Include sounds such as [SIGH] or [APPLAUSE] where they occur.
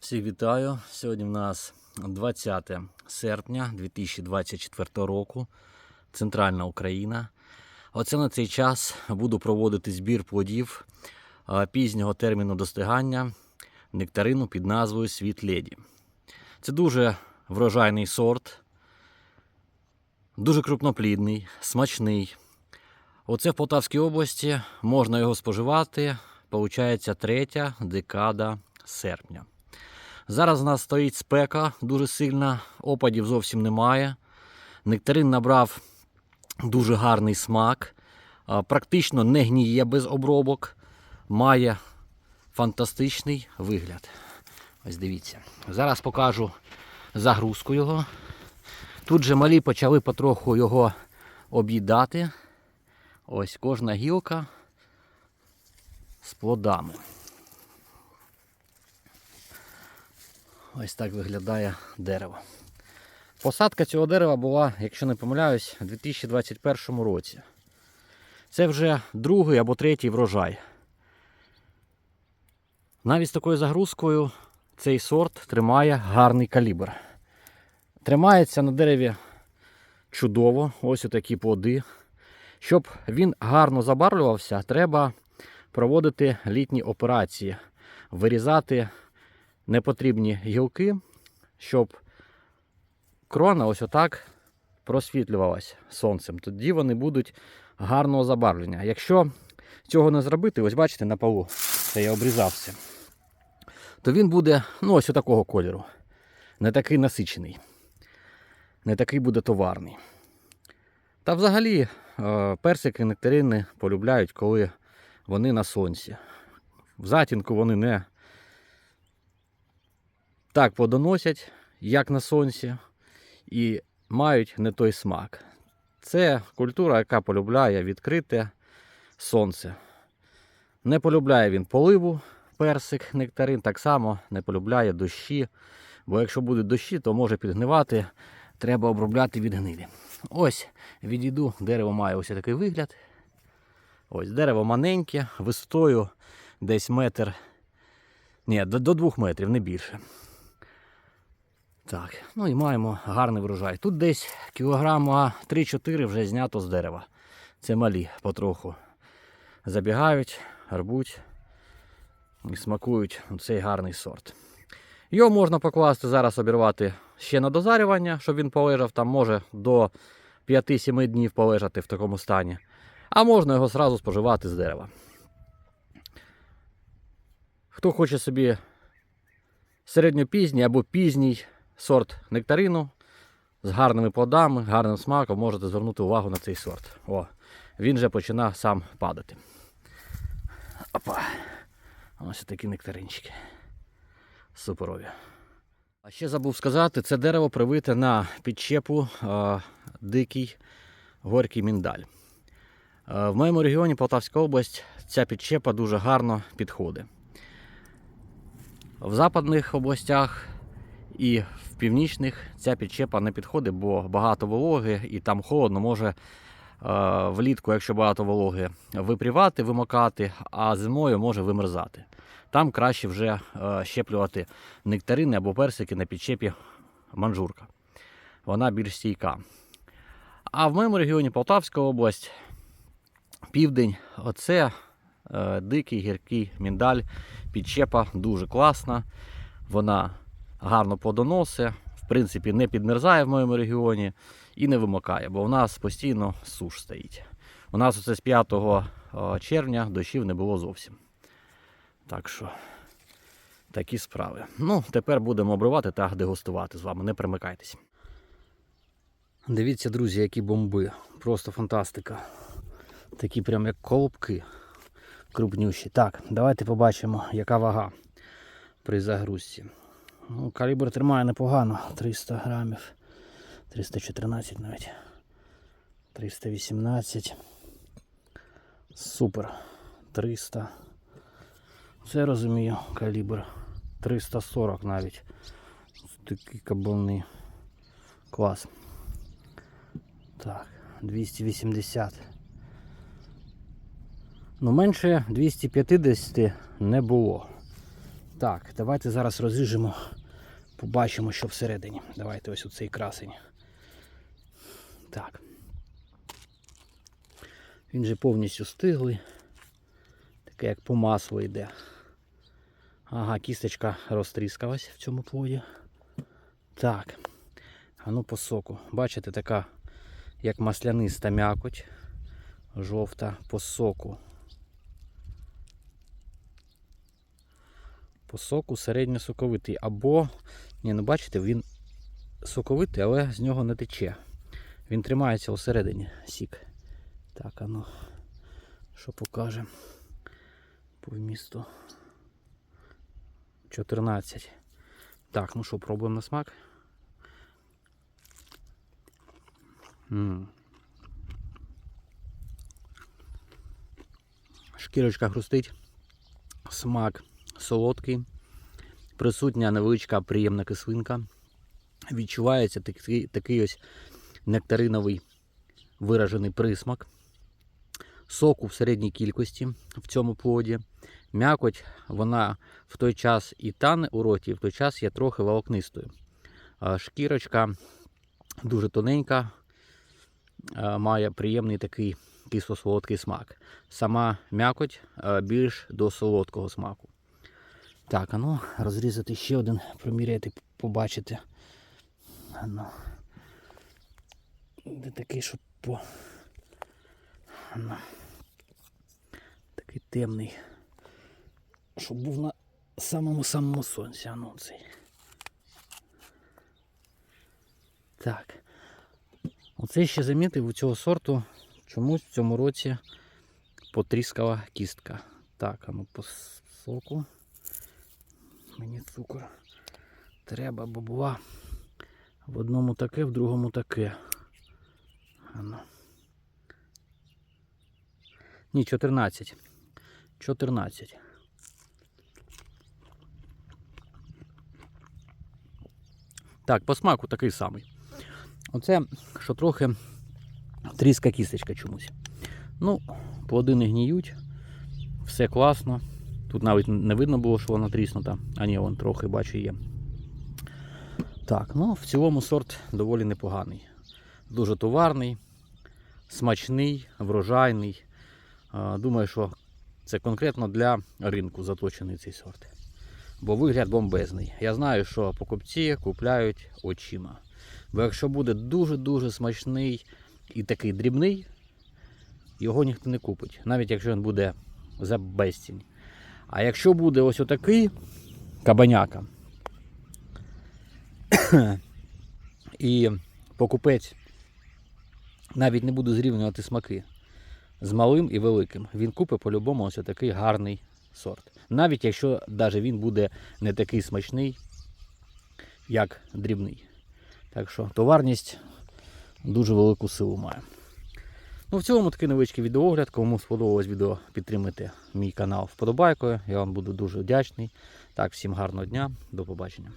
Всіх вітаю. Сьогодні в нас 20 серпня 2024 року. Центральна Україна. Оце на цей час буду проводити збір плодів пізнього терміну достигання нектарину під назвою Світ Леді. Це дуже врожайний сорт, дуже крупноплідний, смачний. Оце в Полтавській області можна його споживати. Получається третя декада серпня. Зараз у нас стоїть спека дуже сильна, опадів зовсім немає. Нектарин набрав дуже гарний смак, практично не гніє без обробок, має фантастичний вигляд. Ось дивіться. Зараз покажу загрузку його. Тут же малі почали потроху його об'їдати. Ось кожна гілка з плодами. Ось так виглядає дерево. Посадка цього дерева була, якщо не помиляюсь, у 2021 році. Це вже другий або третій врожай. Навіть з такою загрузкою цей сорт тримає гарний калібр. Тримається на дереві чудово, ось такі плоди. Щоб він гарно забарвлювався, треба проводити літні операції, вирізати непотрібні гілки, щоб крона ось отак просвітлювалась сонцем. Тоді вони будуть гарного забарвлення. Якщо цього не зробити, ось бачите на полу, це я обрізався, то він буде ну, ось такого кольору. Не такий насичений, не такий буде товарний. Та взагалі е, персики нектарини полюбляють, коли вони на сонці. В затінку вони не так плодоносять, як на сонці, і мають не той смак. Це культура, яка полюбляє відкрите сонце. Не полюбляє він поливу, персик, нектарин, так само не полюбляє дощі. Бо якщо будуть дощі, то може підгнивати, треба обробляти від гнилі. Ось відійду, дерево має ось такий вигляд. Ось дерево маленьке, висотою десь метр. Ні, до, до двох метрів, не більше. Так, ну і маємо гарний врожай. Тут десь кілограма 3-4 вже знято з дерева. Це малі потроху. Забігають, рвуть і смакують цей гарний сорт. Його можна покласти зараз обірвати ще на дозарювання, щоб він полежав там може до 5-7 днів полежати в такому стані. А можна його зразу споживати з дерева. Хто хоче собі середньопізній або пізній сорт нектарину з гарними плодами, гарним смаком, можете звернути увагу на цей сорт. О, він вже починає сам падати. Опа. Ось такі нектаринчики. Суперові. А ще забув сказати, це дерево привите на підчепу е, дикий горький міндаль. Е, в моєму регіоні Полтавська область ця підчепа дуже гарно підходить. В западних областях і в північних ця підчепа не підходить, бо багато вологи і там холодно може е, влітку, якщо багато вологи, випрівати, вимокати, а зимою може вимерзати. Там краще вже е, щеплювати нектарини або персики на підчепі манжурка. Вона більш стійка. А в моєму регіоні Полтавська область, південь, оце е, дикий гіркий міндаль, підчепа дуже класна. Вона гарно плодоносить, в принципі, не підмерзає в моєму регіоні і не вимокає, бо у нас постійно суш стоїть. У нас оце з 5 е, червня дощів не було зовсім. Так що такі справи. Ну, тепер будемо обривати та дегустувати з вами. Не примикайтесь. Дивіться, друзі, які бомби. Просто фантастика. Такі прям як колобки крупнющі. Так, давайте побачимо, яка вага при загрузці. Ну, калібр тримає непогано. 300 грамів. 314 навіть. 318. Супер. 300. Це розумію, калібр 340 навіть. Такі кабани. Клас. Так, 280. Ну, менше 250 не було. Так, давайте зараз розріжемо, побачимо, що всередині. Давайте ось оцей красень. Так. Він же повністю стиглий. Таке як по маслу йде. Ага, кісточка розтріскалась в цьому плоді. Так. А ну по соку. Бачите, така як масляниста м'якоть. Жовта по соку. По соку середньосоковитий. Або, ні, ну бачите, він соковитий, але з нього не тече. Він тримається усередині сік. Так, а ну, що покаже по вмісту. 14. Так, ну що, пробуємо на смак. м Шкірочка хрустить, смак солодкий, присутня невеличка приємна кислинка. Відчувається такий, такий ось нектариновий виражений присмак. Соку в середній кількості в цьому плоді. М'якоть, вона в той час і тане у роті, і в той час є трохи волокнистою. Шкірочка дуже тоненька, має приємний такий кисло-солодкий смак. Сама м'якоть більш до солодкого смаку. Так, а ну розрізати ще один, проміряти, побачити. А ну. Де такий, щоб по. А ну. Такий темний. Щоб був на самому-самому сонці. А ну цей. Так. Оце ще замітив у цього сорту чомусь в цьому році потріскала кістка. Так, а ну по соку. Мені цукор треба, бо була в одному таке, в другому таке. А ну. Ні, 14. 14. Так, по смаку такий самий. Оце, що трохи тріска кісточка чомусь. Ну, плоди не гніють, все класно. Тут навіть не видно було, що вона тріснута, а ні, вон трохи бачу є. Так, ну в цілому сорт доволі непоганий. Дуже товарний, смачний, врожайний. Думаю, що це конкретно для ринку заточений цей сорт. Бо вигляд бомбезний. Я знаю, що покупці купляють очима. Бо якщо буде дуже-дуже смачний і такий дрібний, його ніхто не купить, навіть якщо він буде за безцінь. А якщо буде ось отакий кабаняка, [COUGHS] і покупець навіть не буде зрівнювати смаки з малим і великим, він купить по-любому ось такий гарний сорт. Навіть якщо даже він буде не такий смачний, як дрібний. Так що товарність дуже велику силу має. Ну, в цілому такий невеличкий відеоогляд. Кому сподобалось відео, підтримайте мій канал вподобайкою. Я вам буду дуже вдячний. Так, всім гарного дня, до побачення.